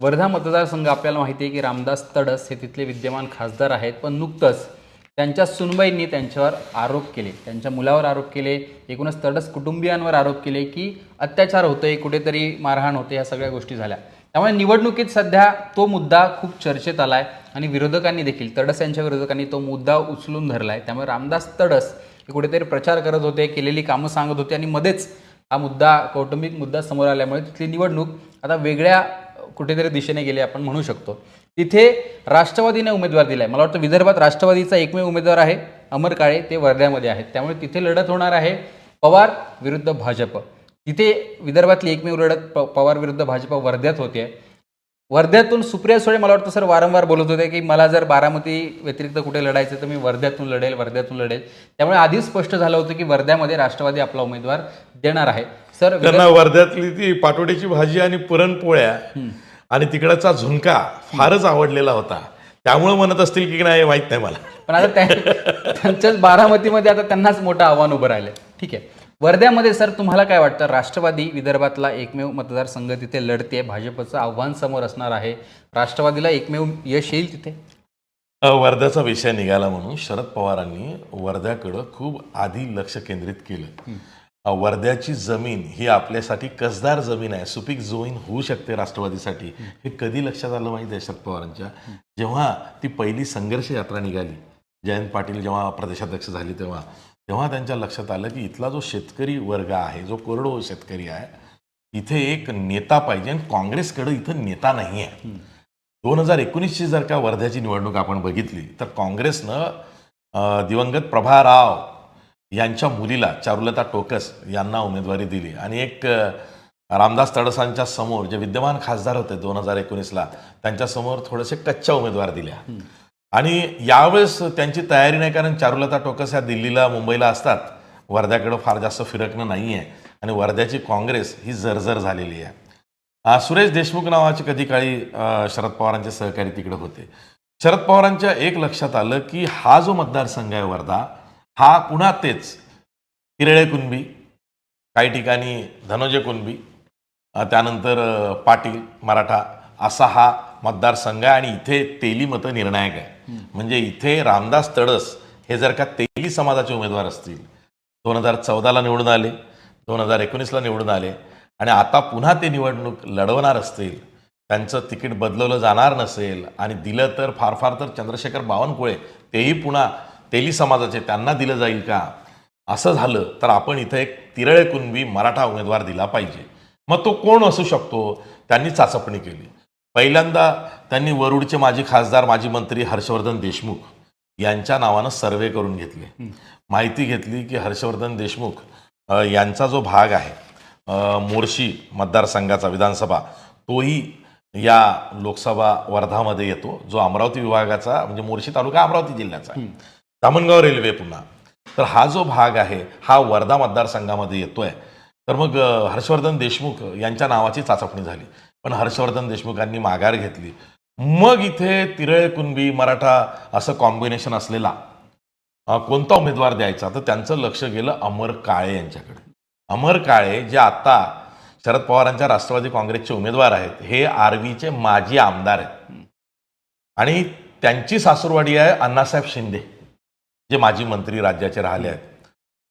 वर्धा मतदारसंघ आपल्याला माहिती आहे की रामदास तडस हे तिथले विद्यमान खासदार आहेत पण नुकतंच त्यांच्या सुनबाईंनी त्यांच्यावर आरोप केले. त्यांच्या मुलावर आरोप केले एकूणच तडस कुटुंबियांवर आरोप केले की अत्याचार होतोय कुठेतरी मारहाण होते ह्या सगळ्या गोष्टी झाल्या. त्यामुळे निवडणुकीत सध्या तो मुद्दा खूप चर्चेत आला आहे आणि विरोधकांनी देखील तडस यांच्या विरोधकांनी तो मुद्दा उचलून धरला आहे त्यामुळे रामदास तडस हे कुठेतरी प्रचार करत होते केलेली कामं सांगत होते आणि मध्येच हा मुद्दा कौटुंबिक मुद्दा समोर आल्यामुळे तिथली निवडणूक आता वेगळ्या कुठेतरी दिशेने गेली आपण म्हणू शकतो. तिथे राष्ट्रवादीने उमेदवार दिलाय. मला वाटतं विदर्भात राष्ट्रवादीचा एकमेव उमेदवार आहे अमर काळे ते वर्ध्यामध्ये आहेत. त्यामुळे तिथे लढत होणार आहे पवार विरुद्ध भाजप. तिथे विदर्भातली एकमेव लढत प- पवार विरुद्ध भाजप वर्ध्यात होते. वर्ध्यातून सुप्रिया सुळे मला वाटतं सर वारंवार बोलत होते की मला जर बारामती व्यतिरिक्त कुठे लढायचं तर मी वर्ध्यातून लढेल वर्ध्यातून लढेल. त्यामुळे आधीच स्पष्ट झालं होतं की वर्ध्यामध्ये राष्ट्रवादी आपला उमेदवार देणार आहे. सर त्यांना वर्ध्यातली ती पाटोडीची भाजी आणि पुरणपोळ्या आणि तिकडचा झुणका फारच आवडलेला होता. त्यामुळे म्हणत असतील की नाही माहीत नाही मला. पण आता त्या- त्यांच्याच बारामतीमध्ये आता त्यांनाच मोठं आव्हान उभं राहिलं ठीक आहे. वर्ध्यामध्ये सर तुम्हाला काय वाटतं? राष्ट्रवादी विदर्भातला एकमेव मतदारसंघ तिथे लढते भाजपचं आव्हान समोर असणार आहे. राष्ट्रवादीला एकमेव यश येईल तिथे? वर्ध्याचा विषय निघाला म्हणून शरद पवारांनी वर्ध्याकडं खूप आधी लक्ष केंद्रित केलं. वर्ध्याची जमीन ही आपल्यासाठी कसदार जमीन आहे. सुपीक जमीन होऊ शकते राष्ट्रवादीसाठी. हे कधी लक्षात आलं माहिती आहे शरद पवारांच्या? जेव्हा ती पहिली संघर्ष यात्रा निघाली जयंत पाटील जेव्हा प्रदेशाध्यक्ष झाले तेव्हा तेव्हा त्यांच्या लक्षात आलं की इथला जो शेतकरी वर्ग आहे जो कोरडो शेतकरी आहे इथे एक नेता पाहिजे आणि काँग्रेसकडे इथं नेता नाही आहे. दोन हजार एकोणीसची जर का वर्ध्याची निवडणूक आपण बघितली तर काँग्रेसनं दिवंगत प्रभा राव यांच्या मुलीला चारुलता टोकस यांना उमेदवारी दिली. आणि एक रामदास तडसांच्या समोर जे विद्यमान खासदार होते दोन हजार एकोणीसला त्यांच्यासमोर थोडेसे कच्च्या उमेदवार दिल्या. आणि यावेळेस त्यांची तयारी नाही कारण चारुलता टोकस ह्या दिल्लीला मुंबईला असतात. वर्ध्याकडं फार जास्त फिरकणं नाही आहे आणि वर्ध्याची काँग्रेस ही जर्जर झालेली आहे. सुरेश देशमुख नावाचे कधी काळी शरद पवारांचे सहकारी तिकडे होते. शरद पवारांच्या एक लक्षात आलं की हा जो मतदारसंघ आहे वर्धा हा पुन्हा तेच. किरळे कुणबी काही ठिकाणी धनोजय कुणबी त्यानंतर पाटील मराठा असा हा मतदारसंघ आहे आणि इथे तेली मतं निर्णायक आहे. म्हणजे इथे रामदास तडस हे जर का तेली समाजाचे उमेदवार असतील दोन हजार चौदाला निवडून आले दोन हजार एकोणीसला निवडून आले आणि आता पुन्हा ते निवडणूक लढवणार असतील त्यांचं तिकीट बदलवलं जाणार नसेल आणि दिलं तर फार फार तर चंद्रशेखर बावनकुळे तेही पुन्हा तेली समाजाचे त्यांना दिलं जाईल का? असं झालं तर आपण इथं एक तिरळे कुणबी मराठा उमेदवार दिला पाहिजे. मग तो कोण असू शकतो? त्यांनी चाचपणी केली. पहिल्यांदा त्यांनी वरुडचे माजी खासदार माजी मंत्री हर्षवर्धन देशमुख यांच्या नावानं सर्वे करून घेतले. माहिती घेतली की हर्षवर्धन देशमुख यांचा जो भाग आहे मोर्शी मतदारसंघाचा विधानसभा तोही या लोकसभा वर्धामध्ये येतो. जो अमरावती विभागाचा म्हणजे मोर्शी तालुका अमरावती जिल्ह्याचा आहे. धामणगाव रेल्वे पुन्हा. तर हा जो भाग आहे हा वर्धा मतदारसंघामध्ये येतोय. तर मग हर्षवर्धन देशमुख यांच्या नावाची चाचपणी झाली. पण हर्षवर्धन देशमुखांनी माघार घेतली. मग इथे तिरळे कुणबी मराठा असं कॉम्बिनेशन असलेला कोणता उमेदवार द्यायचा? तर त्यांचं लक्ष गेलं अमर काळे यांच्याकडे. अमर काळे जे आता शरद पवारांच्या राष्ट्रवादी काँग्रेसचे उमेदवार आहेत हे आर्वीचे माजी आमदार आहेत. आणि त्यांची सासूरवाडी आहे अण्णासाहेब शिंदे. जे माजी मंत्री राज्याचे राहिले आहेत.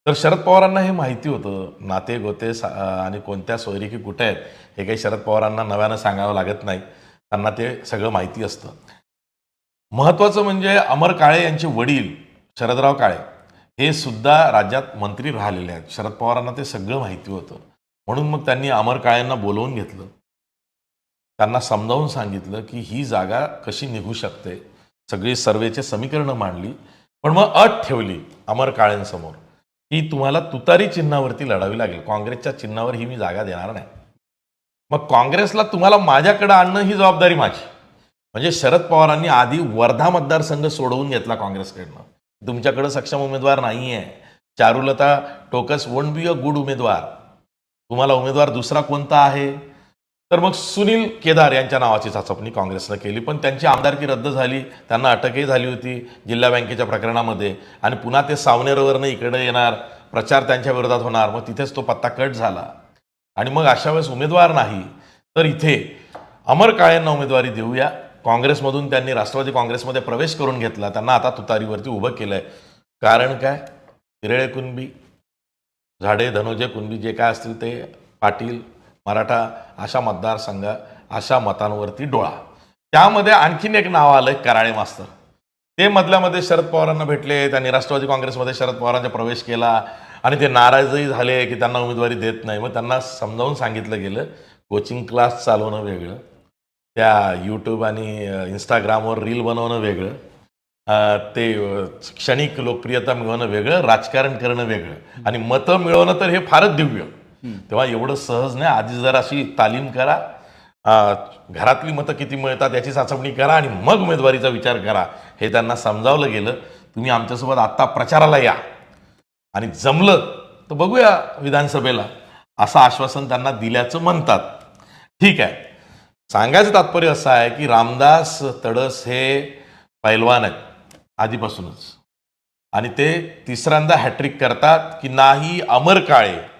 तर शरद पवारांना हे माहिती होतं. नाते गोते आणि कोणत्या सोयरी की कुठे आहेत हे काही शरद पवारांना नव्यानं सांगावं लागत नाही. त्यांना ते सगळं माहिती असतं. महत्त्वाचं म्हणजे अमर काळे यांचे वडील शरदराव काळे हे सुद्धा राज्यात मंत्री राहिलेले आहेत. शरद पवारांना ते सगळं माहिती होतं. म्हणून मग त्यांनी अमर काळेंना बोलवून घेतलं. त्यांना समजावून सांगितलं की ही जागा कशी निघू शकते? सगळी सर्वेचे समीकरणं मांडली. पण मग अट ठेवली अमर काळेंसमोर. की तुम्हाला तुतारी चिन्हावरती लढावी लागेल. काँग्रेसच्या चिन्हावर ही मी जागा देणार नाही. मग काँग्रेसला तुम्हाला माझ्याकडे आणणं ही जबाबदारी माझी. म्हणजे शरद पवारांनी आधी वर्धा मतदारसंघ सोडवून घेतला काँग्रेसकडनं. तुमच्याकडं सक्षम उमेदवार नाही आहे Charulata Tokas won't be a good उमेदवार. तुम्हाला उमेदवार दुसरा कोणता आहे? तर मग सुनील केदार यांच्या नावाची चाचपणी काँग्रेसनं केली. पण त्यांची आमदारकी रद्द झाली. त्यांना अटकही झाली होती जिल्हा बँकेच्या प्रकरणामध्ये. आणि पुन्हा ते सावनेरवरनं इकडे येणार. प्रचार त्यांच्या विरोधात होणार. मग तिथेच तो पत्ता कट झाला. आणि मग अशा वेळेस उमेदवार नाही. तर इथे अमर काळेंना उमेदवारी देऊया. काँग्रेसमधून त्यांनी राष्ट्रवादी काँग्रेसमध्ये प्रवेश करून घेतला. त्यांना आता तुतारीवरती उभं केलंय. कारण काय? हिरळे कुणबी झाडे धनोजे कुणबी जे काय असतील ते पाटील मराठा अशा मतदारसंघ अशा मतांवरती डोळा. त्यामध्ये आणखीन एक नाव आलं कराळे मास्तर. ते मधल्यामध्ये शरद पवारांना भेटले त्यांनी राष्ट्रवादी काँग्रेसमध्ये शरद पवारांचा प्रवेश केला आणि ते नाराजही झाले की त्यांना उमेदवारी देत नाही. मग त्यांना समजावून सांगितलं गेलं कोचिंग क्लास चालवणं वेगळं त्या यूट्यूब आणि इंस्टाग्रामवर रील बनवणं वेगळं ते क्षणिक लोकप्रियता मिळवणं वेगळं राजकारण करणं वेगळं आणि मतं मिळवणं तर हे फारच दिव्य. तेव्हा एवढं सहज नाही. आधी जर अशी तालीम करा. घरातली मतं किती मिळतात याची चाचपणी करा आणि मग उमेदवारीचा विचार करा. हे त्यांना समजावलं गेलं. तुम्ही आमच्यासोबत आत्ता प्रचाराला या. आणि जमलं तर बघूया विधानसभेला. असं आश्वासन त्यांना दिल्याचं म्हणतात. ठीक आहे. सांगायचं तात्पर्य असं आहे की रामदास तडस हे पैलवान आहेत आधीपासूनच. आणि ते तिसऱ्यांदा हॅट्रिक करतात की नाही अमर काळे.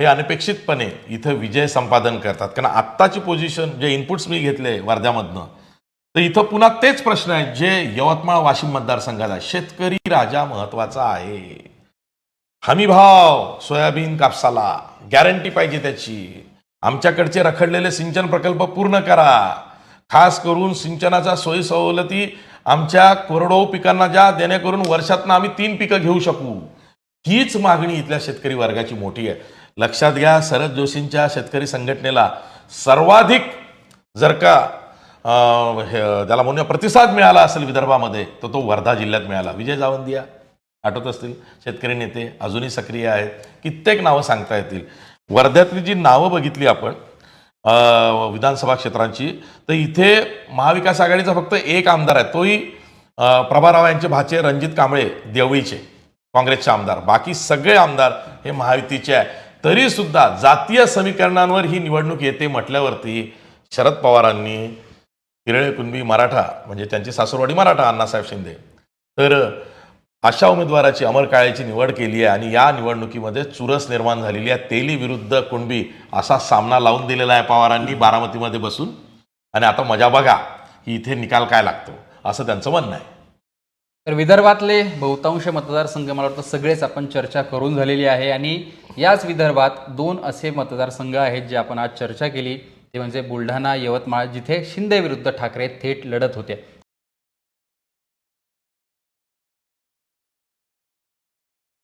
हे अनपेक्षितपणे इथं विजय संपादन करतात. कारण आत्ताची पोझिशन जे इनपुट्स मी घेतले वर्ध्यामधनं तर इथं पुन्हा तेच प्रश्न आहेत जे यवतमाळ वाशिम मतदारसंघाला शेतकरी राजा महत्त्वाचा आहे. हमी भाव सोयाबीन कापसाला गॅरंटी पाहिजे त्याची. आमच्याकडचे रखडलेले सिंचन प्रकल्प पूर्ण करा. खास करून सिंचनाच्या सोयी सवलती आमच्या कोरडवाहू पिकांना ज्या देण्याकरून वर्षातनं आम्ही तीन पिकं घेऊ शकू. हीच मागणी इथल्या शेतकरी वर्गाची मोठी आहे. लक्षात घ्या शरद जोशींच्या शेतकरी संघटनेला सर्वाधिक जर का ज्याला हे- त्याला म्हणूया प्रतिसाद मिळाला असेल विदर्भामध्ये तर तो वर्धा जिल्ह्यात मिळाला. विजय जावंदिया आठवत असतील शेतकरी नेते अजूनही सक्रिय आहेत. कित्येक नावं सांगता येतील. वर्ध्यातली जी नावं बघितली आपण विधानसभा क्षेत्रांची तर इथे महाविकास आघाडीचा फक्त एक आमदार आहे. तोही प्रभाराव यांचे भाचे रणजित कांबळे देवळीचे काँग्रेसचे आमदार. बाकी सगळे आमदार हे महायुतीचे आहे. तरी सुद्धा जातीय समीकरणांवर ही निवडणूक येते म्हटल्यावरती शरद पवारांनी हिरळे कुणबी मराठा म्हणजे त्यांची सासूरवाडी मराठा अण्णासाहेब शिंदे तर अशा उमेदवाराची अमर काळेची निवड केली आहे आणि या निवडणुकीमध्ये चुरस निर्माण झालेली आहे. तेली विरुद्ध कुणबी असा सामना लावून दिलेला आहे पवारांनी बारामतीमध्ये बसून. आणि आता मजा बघा की इथे निकाल काय लागतो असं त्यांचं म्हणणं आहे. तर विदर्भातले बहुतांश मतदारसंघ मला वाटतं सगळेच आपण चर्चा करून झालेली आहे. आणि याच विदर्भात दोन असे मतदारसंघ आहेत जे आपण आज चर्चा केली. ते म्हणजे बुलढाणा यवतमाळ जिथे शिंदे विरुद्ध ठाकरे थेट लढत होते.